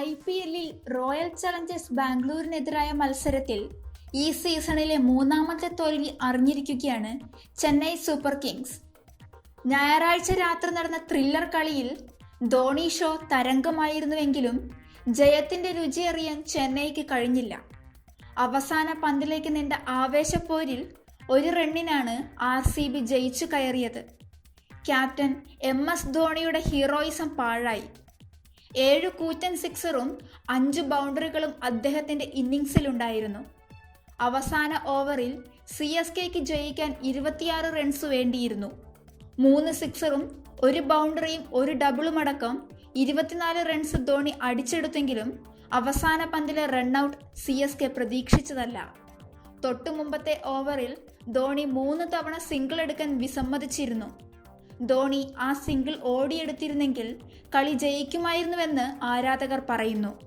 I P എല്ലിൽ royal Challengers ബാംഗ്ലൂരിനെതിരായ മത്സരത്തിൽ ഈ സീസണിലെ മൂന്നാമത്തെ തോൽവി അറിഞ്ഞിരിക്കുകയാണ് ചെന്നൈ സൂപ്പർ കിങ്സ്. ഞായറാഴ്ച രാത്രി നടന്ന ത്രില്ലർ കളിയിൽ ധോണി ഷോ തരംഗമായിരുന്നുവെങ്കിലും ജയത്തിന്റെ രുചി അറിയാൻ ചെന്നൈക്ക് കഴിഞ്ഞില്ല. അവസാന പന്തിലേക്ക് നീണ്ട ആവേശപ്പോരിൽ ഒരു റണ്ണിനാണ് ആർ സി ബി ജയിച്ചു കയറിയത്. ക്യാപ്റ്റൻ എം എസ് ധോണിയുടെ ഹീറോയിസം പാഴായി. ഏഴ് കൂറ്റൻ സിക്സറും അഞ്ച് ബൗണ്ടറികളും അദ്ദേഹത്തിന്റെ ഇന്നിങ്സിലുണ്ടായിരുന്നു അവസാന ഓവറിൽ സി എസ് കെക്ക് ജയിക്കാൻ ഇരുപത്തിയാറ് റൺസ് വേണ്ടിയിരുന്നു. മൂന്ന് സിക്സറും ഒരു ബൗണ്ടറിയും ഒരു ഡബിളും അടക്കം ഇരുപത്തിനാല് റൺസ് ധോണി അടിച്ചെടുത്തെങ്കിലും അവസാന പന്തിലെ run out C S K പ്രതീക്ഷിച്ചതല്ല. തൊട്ടു മുമ്പത്തെ ഓവറിൽ ധോണി മൂന്ന് തവണ സിംഗിൾ എടുക്കാൻ വിസമ്മതിച്ചിരുന്നു. ധോണി ആ സിംഗിൾ ഓടിയെടുത്തിരുന്നെങ്കിൽ കളി ജയിക്കുമായിരുന്നുവെന്ന് ആരാധകർ പറയുന്നു.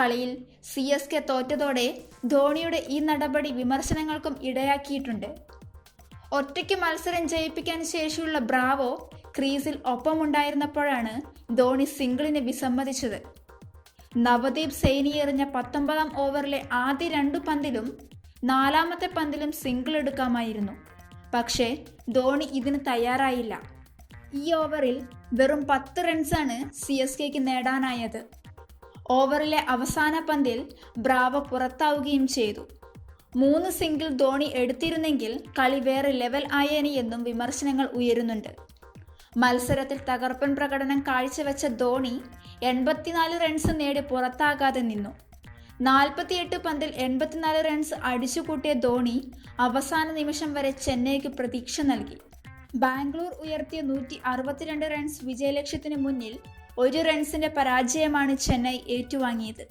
കളിയിൽ സി എസ് കെ തോറ്റതോടെ ധോണിയുടെ ഈ നടപടി വിമർശനങ്ങൾക്കും ഇടയാക്കിയിട്ടുണ്ട്. ഒറ്റയ്ക്ക് മത്സരം ജയിപ്പിക്കാൻ ശേഷിയുള്ള ബ്രാവോ ക്രീസിൽ ഒപ്പമുണ്ടായിരുന്നപ്പോഴാണ് ധോണി സിംഗിളിന് വിസമ്മതിച്ചത്. നവദീപ് സൈനി എറിഞ്ഞ പത്തൊമ്പതാം ഓവറിലെ ആദ്യ രണ്ടു പന്തിലും നാലാമത്തെ പന്തിലും സിംഗിൾ എടുക്കാമായിരുന്നു. പക്ഷേ ധോണി ഇതിന് തയ്യാറായില്ല. ഈ ഓവറിൽ വെറും പത്ത് റൺസാണ് സി എസ് കെക്ക് നേടാനായത്. ഓവറിലെ അവസാന പന്തിൽ ബ്രാവ പുറത്താവുകയും ചെയ്തു. മൂന്ന് സിംഗിൾ ധോണി എടുത്തിരുന്നെങ്കിൽ കളി വേറെ ലെവൽ ആയേനെ എന്നും വിമർശനങ്ങൾ ഉയരുന്നുണ്ട്. മത്സരത്തിൽ തകർപ്പൻ പ്രകടനം കാഴ്ചവെച്ച ധോണി എൺപത്തിനാല് റൺസ് നേടി പുറത്താകാതെ നിന്നു. നാൽപ്പത്തിയെട്ട് പന്തിൽ എൺപത്തിനാല് റൺസ് അടിച്ചുകൂട്ടിയ ധോണി അവസാന നിമിഷം വരെ ചെന്നൈക്ക് പ്രതീക്ഷ നൽകി. ബാംഗ്ലൂർ ഉയർത്തിയ നൂറ്റി അറുപത്തിരണ്ട് റൺസ് വിജയലക്ഷ്യത്തിന് മുന്നിൽ ഒരു റൺസിന്റെ പരാജയമാണ് ചെന്നൈ ഏറ്റുവാങ്ങിയത്.